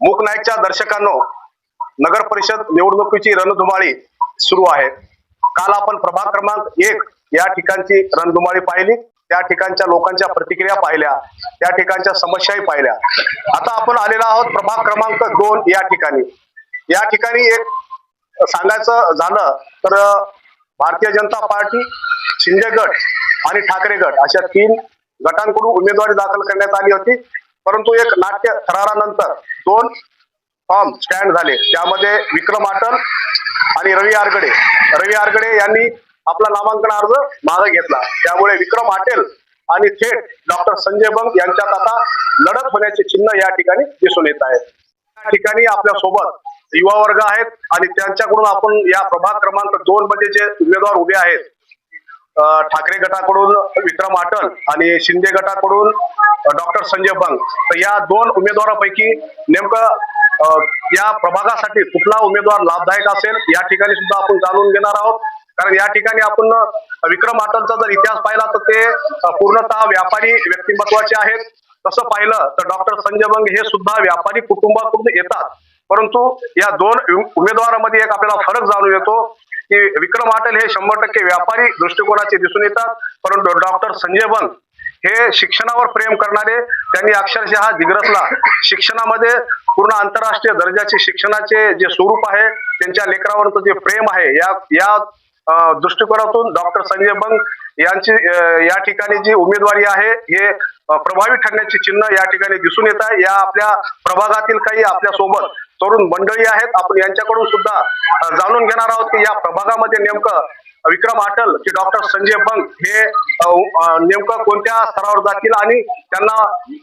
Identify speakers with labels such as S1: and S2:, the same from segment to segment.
S1: मूक नाईकच्या दर्शकांनो नगर परिषद निवडणुकीची रणधुमाळी सुरू आहे. काल आपण प्रभाग क्रमांक एक या ठिकाणची रणधुमाळी पाहिली. त्या ठिकाणच्या लोकांच्या प्रतिक्रिया पाहिल्या. त्या ठिकाणच्या समस्याही पाहिल्या. आता आपण आलेलो आहोत प्रभाग क्रमांक दोन या ठिकाणी. या ठिकाणी एक सांगायचं झालं तर भारतीय जनता पार्टी शिंदे गट आणि ठाकरे गट अशा तीन गटांकडून उमेदवारी दाखल करण्यात आली होती. परंतु एक नाट्य करारानंतर दोन फॉर्म स्टँड झाले. त्यामध्ये विक्रम आटल आणि रवी आरगडे. रवी आरगडे यांनी आपला नामांकन अर्ज मागे घेतला. त्यामुळे विक्रम आटेल आणि थेट डॉक्टर संजय बंग यांच्यात आता लढत होण्याचे चिन्ह या ठिकाणी दिसून येत आहे. या ठिकाणी आपल्यासोबत युवा वर्ग आहेत आणि त्यांच्याकडून आपण या प्रभाग क्रमांक दोन मध्ये जे उमेदवार उभे आहेत ठाकरे गटाकडून विक्रम आटल आणि शिंदे गटाकडून डॉक्टर संजय बंग. तर या दोन उमेदवारापैकी नेमकं या प्रभागासाठी कुठला उमेदवार लाभदायक असेल या ठिकाणी सुद्धा आपण जाणून घेणार आहोत. कारण या ठिकाणी आपण विक्रम आटलचा जर इतिहास पाहिला तर ते पूर्णतः व्यापारी व्यक्तिमत्वाचे आहेत. तसं पाहिलं तर डॉक्टर संजय बंग हे सुद्धा व्यापारी कुटुंबाकडून येतात. परंतु या दोन उमेदवारामध्ये एक आपल्याला फरक जाणून येतो. की विक्रम आटल हे शंभर टक्के व्यापारी दृष्टिकोनाचे दिसून येतात परंतु डॉक्टर संजय बन हे शिक्षणावर प्रेम करणारे त्यांनी अक्षरशः दिग्रसला शिक्षणामध्ये पूर्ण आंतरराष्ट्रीय दर्जाचे शिक्षणाचे जे स्वरूप आहे त्यांच्या लेकरावरचं जे प्रेम आहे या या दृष्टिकोनातून डॉक्टर संजय बंग यांची या ठिकाणी जी उमेदवारी आहे हे प्रभावी ठरण्याची चिन्ह या ठिकाणी दिसून येत आहे. या आपल्या प्रभागातील काही आपल्यासोबत तरुण मंडळी आहेत. आपण यांच्याकडून सुद्धा जाणून घेणार आहोत की या प्रभागामध्ये नेमकं विक्रम अटल की डॉक्टर संजय बंग हे नेमकं कोणत्या स्तरावर जातील आणि त्यांना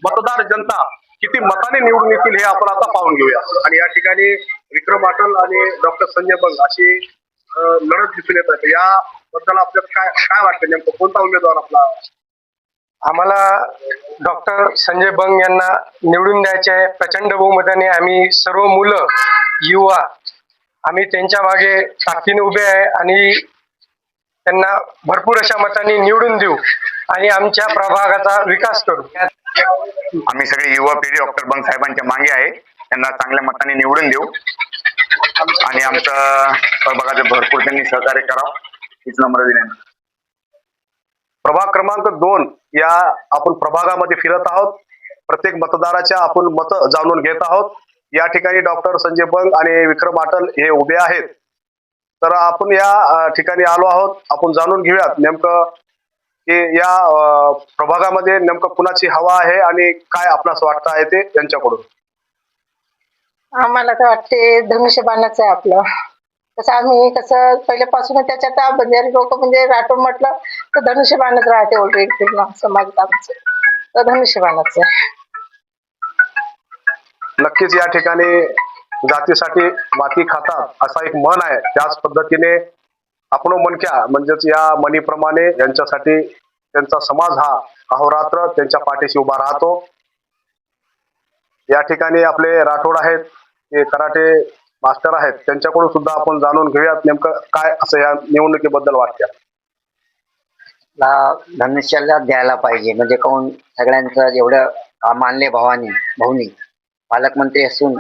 S1: मतदार जनता किती मताने निवडून येतील हे आपण आता पाहून घेऊया. आणि या ठिकाणी विक्रम अटल आणि डॉक्टर संजय बंग अशी लढत दिसून येत आहे. याबद्दल आपल्याला काय काय वाटतं नेमकं? कोणता उमेदवार आपला
S2: आम्हाला डॉक्टर संजय बंग यांना निवडून द्यायचे आहे. प्रचंड बहुमताने आम्ही सर्व मुलं युवा आम्ही त्यांच्या मागे ताकदीने उभे आहे आणि त्यांना भरपूर अशा मताने निवडून देऊ आणि आमच्या प्रभागाचा विकास करू.
S3: आम्ही सगळे युवा पिढी डॉक्टर बंग साहेबांच्या मागे आहे. त्यांना चांगल्या मताने निवडून देऊ. आणि आमचं प्रभागाचं भरपूर त्यांनी सहकार्य करावं. हीच नम्र विनंती.
S1: प्रभाग क्रमांक दोन या आपण प्रभागामध्ये फिरत आहोत. प्रत्येक मतदाराच्या आपण मत जाणून घेत आहोत. या ठिकाणी डॉक्टर संजय बंग आणि विक्रम अटल हे उभे आहेत. तर आपण या ठिकाणी आलो आहोत. आपण जाणून घेऊयात नेमकं की या प्रभागामध्ये नेमकं कुणाची हवा आहे आणि काय आपणास वाटत आहे ते त्यांच्याकडून.
S4: आम्हाला तर वाटते धनुष्यबाणच आहे आपलं. म्हणजे कसं आम्ही कसं पहिल्यापासून त्याच्यात बंजारी लोक म्हणजे राठोड म्हटलं तर धनुष्यबाणच राहते ऑलरेडी पूर्ण समाजात आमचं. तर धनुष्यबाणच आहे.
S1: नक्कीच या ठिकाणी जातीसाठी माती खातात असा एक मन आहे. त्याच पद्धतीने आपण मनक्या म्हणजेच या मनीप्रमाणे यांच्यासाठी त्यांचा समाज हा अहोरात्र त्यांच्या पाठीशी उभा राहतो. या ठिकाणी आपले राठोड आहेत ते कराटे मास्टर आहेत. त्यांच्याकडून सुद्धा आपण जाणून घेऊयात नेमकं काय असं या निवडणुकीबद्दल वाटतं
S5: धनुष्याला द्यायला पाहिजे. म्हणजे काऊन सगळ्यांचं जेवढं काम आणले भावानी भाऊनी पालकमंत्री असून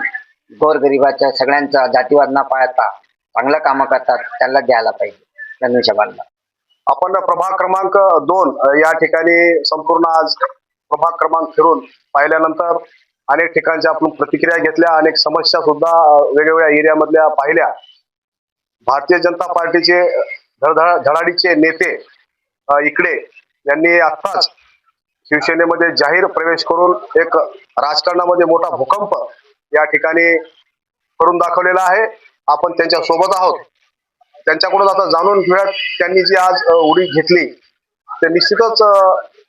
S5: गोरगरिबाच्या सगळ्यांचा जातीवाद न पाळता चांगलं कामं करतात त्याला द्यायला पाहिजे. धनुष्यबाणला
S1: आपण प्रभाग क्रमांक दोन या ठिकाणी संपूर्ण आज प्रभाग क्रमांक फिरून पाहिल्यानंतर अनेक ठिकाणच्या आपण प्रतिक्रिया घेतल्या अनेक समस्या सुद्धा वेगवेगळ्या एरियामधल्या पाहिल्या. भारतीय जनता पार्टीचे धडाडीचे नेते इकडे यांनी आत्ताच शिवसेनेमध्ये जाहीर प्रवेश करून एक राजकारणामध्ये मोठा भूकंप या ठिकाणी करून दाखवलेला आहे. आपण त्यांच्यासोबत आहोत. त्यांच्याकडून आता जाणून घेऊयात त्यांनी जी आज उडी घेतली ते निश्चितच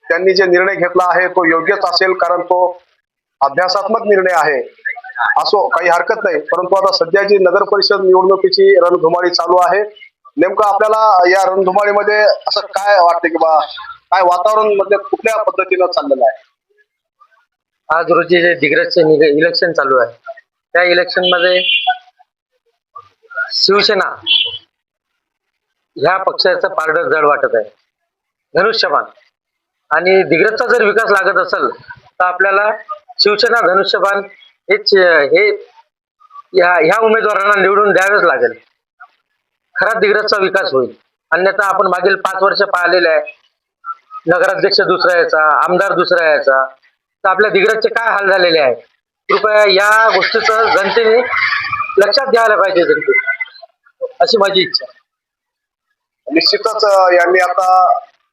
S1: त्यांनी जे निर्णय घेतला आहे तो योग्यच असेल कारण तो अभ्यासात्मक निर्णय आहे. असो काही हरकत नाही. परंतु आता सध्या जी नगर परिषद निवडणुकीची रणधुमाळी चालू आहे नेमकं आपल्याला या रणधुमाळीमध्ये असं काय वाटतं की बा काय वातावरणमध्ये कुठल्या पद्धतीनं चाललेलं आहे?
S2: आज रोजी जे दिग्रजचे इलेक्शन चालू आहे. त्या इलेक्शनमध्ये शिवसेना ह्या पक्षाचं पारडं जड वाटत आहे. धनुष्यबाण. आणि दिग्रजचा जर विकास लागत असेल तर आपल्याला शिवसेना धनुष्यबाण
S6: हेच हे या ह्या उमेदवारांना निवडून द्यावेच लागेल. खरा दिग्रजचा विकास होईल. अन्यथा आपण मागील पाच वर्ष पाहिलेले आहे. नगराध्यक्ष दुसरा यायचा आमदार दुसरा यायचा. तर आपल्या दिग्रजचे काय हाल झालेले आहे? कृपया या गोष्टीचं जनतेने लक्षात घ्यायला पाहिजे जनते अशी माझी इच्छा आहे.
S1: निश्चितच यांनी आता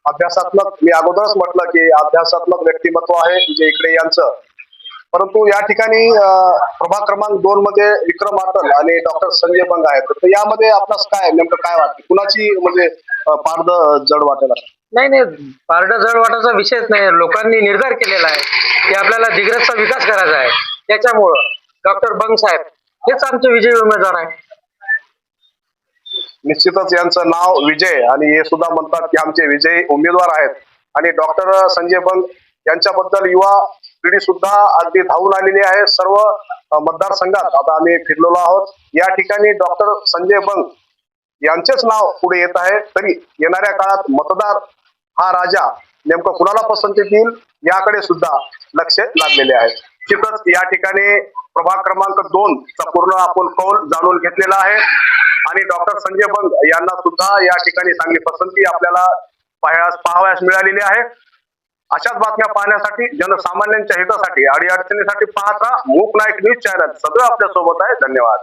S1: अभ्यासात्मक मी अगोदरच म्हटलं की अभ्यासात्मक व्यक्तिमत्व आहे जे इकडे यांचं. परंतु या ठिकाणी प्रभाग क्रमांक दोन मध्ये विक्रम आटल आणि डॉक्टर संजय बंग आहेत. तर यामध्ये आपणास काय नेमकं काय वाटतं? कुणाची म्हणजे पारद जड वाटेल असं?
S6: नाही नाही. पारडा जड वाटायचा विषयच नाही. लोकांनी निर्धार केलेला आहे की आपल्याला दिग्रजचा विकास करायचा आहे. त्याच्यामुळं डॉक्टर बंग साहेब हेच आमचे विजयी उमेदवार आहे
S1: निश्चितच यांचं नाव विजय आणि हे सुद्धा म्हणतात की आमचे विजयी उमेदवार आहेत. आणि डॉक्टर संजय बंग यांच्याबद्दल युवा पिढी सुद्धा अगदी धावून आलेली आहे सर्व मतदारसंघात. आता आम्ही फिरलेलो आहोत. या ठिकाणी डॉक्टर संजय बंग यांचेच नाव पुढे येत आहे. तरी येणाऱ्या काळात मतदार हा राजा नेमकं कुणाला पसंती देईल याकडे सुद्धा लक्ष लागलेले आहे. तिथंच या ठिकाणी प्रभाग क्रमांक दोन चा पूर्ण आपण कौल जाणून घेतलेला आहे. आणि डॉक्टर संजय बंग यांना सुद्धा या ठिकाणी चांगली पसंती आपल्याला पाहायला पाहावयास मिळालेली आहे. अशाच बातम्या पाहण्यासाठी जनसामान्यांच्या हितासाठी अडीअडचणीसाठी पाहता मूक नाईक न्यूज चॅनल. सगळं आपल्यासोबत आहे. धन्यवाद.